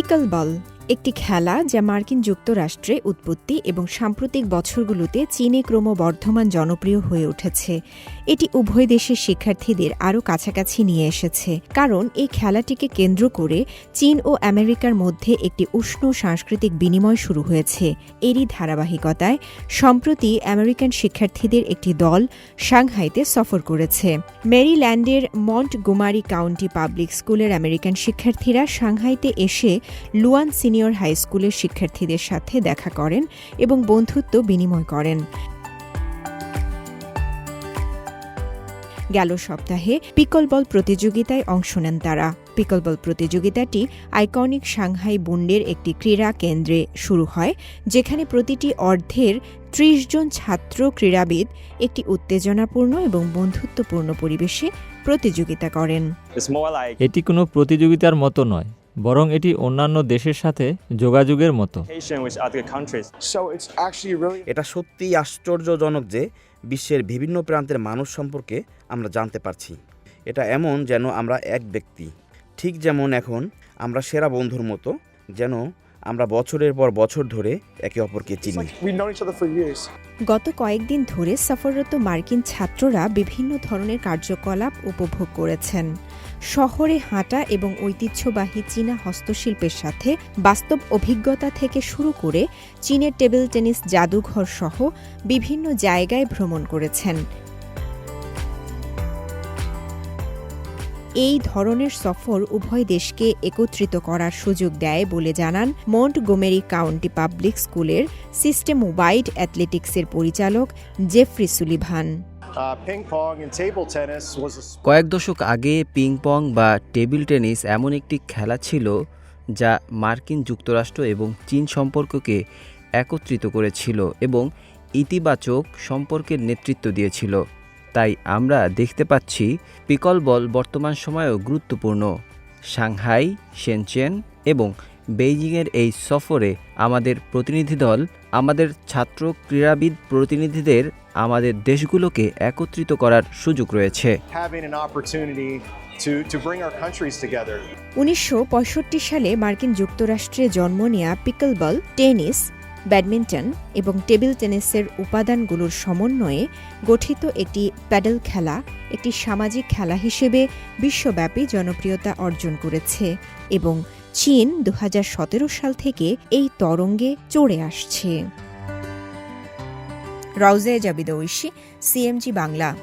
Pickle বল একটি খেলা যা মার্কিন যুক্তরাষ্ট্রে উৎপত্তি এবং সাম্প্রতিক বছরগুলোতে চীনে ক্রমবর্ধমান জনপ্রিয় হয়ে উঠেছে। এটি উভয় দেশের শিক্ষার্থীদের আরও কাছাকাছি নিয়ে এসেছে। কারণ এই খেলাটিকে কেন্দ্র করে চীন ও আমেরিকার মধ্যে একটি উষ্ণ সাংস্কৃতিক বিনিময় শুরু হয়েছে। এরই ধারাবাহিকতায়, সম্প্রতি আমেরিকান শিক্ষার্থীদের একটি দল সাংহাইতে সফর করেছে। মেরিল্যান্ডের মন্ট গুমারি কাউন্টি পাবলিক স্কুলের আমেরিকান শিক্ষার্থীরা সাংহাইতে এসে লুয়ান সিনিয়র হাই স্কুলের শিক্ষার্থীদের সাথে দেখা করেন এবং বন্ধুত্ব বিনিময় করেন। গেল সপ্তাহে পিকলবল প্রতিযোগিতায় অংশ নেন তারা। পিকলবল প্রতিযোগিতাটি আইকনিক সাংহাই বুন্ডের একটি ক্রীড়া কেন্দ্রে শুরু হয় যেখানে প্রতিটি অর্ধের ত্রিশ জন ছাত্র ক্রীড়াবিদ একটি উত্তেজনাপূর্ণ এবং বন্ধুত্বপূর্ণ পরিবেশে প্রতিযোগিতা করেন। এটি কোনো প্রতিযোগিতার মতো নয়। বরং এটি অন্যান্য দেশের সাথে যোগাযোগের মতো। এটা সত্যিই আশ্চর্যজনক যে বিশ্বের বিভিন্ন প্রান্তের মানুষ সম্পর্কে আমরা জানতে পারছি। এটা এমন যেন আমরা এক ব্যক্তি। ঠিক যেমন এখন আমরা সেরা বন্ধুর মতো যেন আমরা বছরের পর বছর ধরে একে অপরকে চিনি. গত কয়েকদিন ধরে সফররত মার্কিন ছাত্ররা বিভিন্ন ধরনের কার্যকলাপ উপভোগ করেছেন। শহরে হাঁটা এবং ঐতিহ্যবাহী চীনা হস্তশিল্পের সাথে বাস্তব অভিজ্ঞতা থেকে শুরু করে চীনের টেবিল টেনিস জাদুঘর সহ বিভিন্ন জায়গায় ভ্রমণ করেছেন। এই ধরনের সফর উভয় দেশকে একত্রিত করার সুযোগ দেয় বলে জানান মন্ট গোমেরি কাউন্টি পাবলিক স্কুলের সিস্টেম ওয়াইড অ্যাথলেটিক্সের পরিচালক Jeffrey Sullivan. ping pong and table tennis was a sport. কয়েক দশক আগে পিং পং বা টেবিল টেনিস এমন একটি খেলা ছিল যা মার্কিন যুক্তরাষ্ট্র এবং চীন সম্পর্ককে একত্রিত করেছিল এবং ইতিবাচক সম্পর্কের নেতৃত্ব দিয়েছিল। তাই আমরা দেখতে পাচ্ছি পিকল বল বর্তমান সময়েও গুরুত্বপূর্ণ সাংহাই শেনচেন এবং বেইজিংয়ের এই সফরে আমাদের প্রতিনিধি দল আমাদের ছাত্র ক্রীড়াবিদ প্রতিনিধিদের আমাদের দেশগুলোকে একত্রিত করার সুযোগ রয়েছে. উনিশশো সালে মার্কিন যুক্তরাষ্ট্রে জন্ম নেয়া পিকলবল টেনিস ব্যাডমিন্টন এবং টেবিল টেনিসের উপাদানগুলোর সমন্বয়ে গঠিত একটি প্যাডেল খেলা, একটি সামাজিক খেলা হিসেবে বিশ্বব্যাপী জনপ্রিয়তা অর্জন করেছে এবং চীন দু হাজার সতেরো সাল থেকে এই তরঙ্গে চড়ে আসছে। রাউজে জাবিদ ঐশী, সিএমজি বাংলা।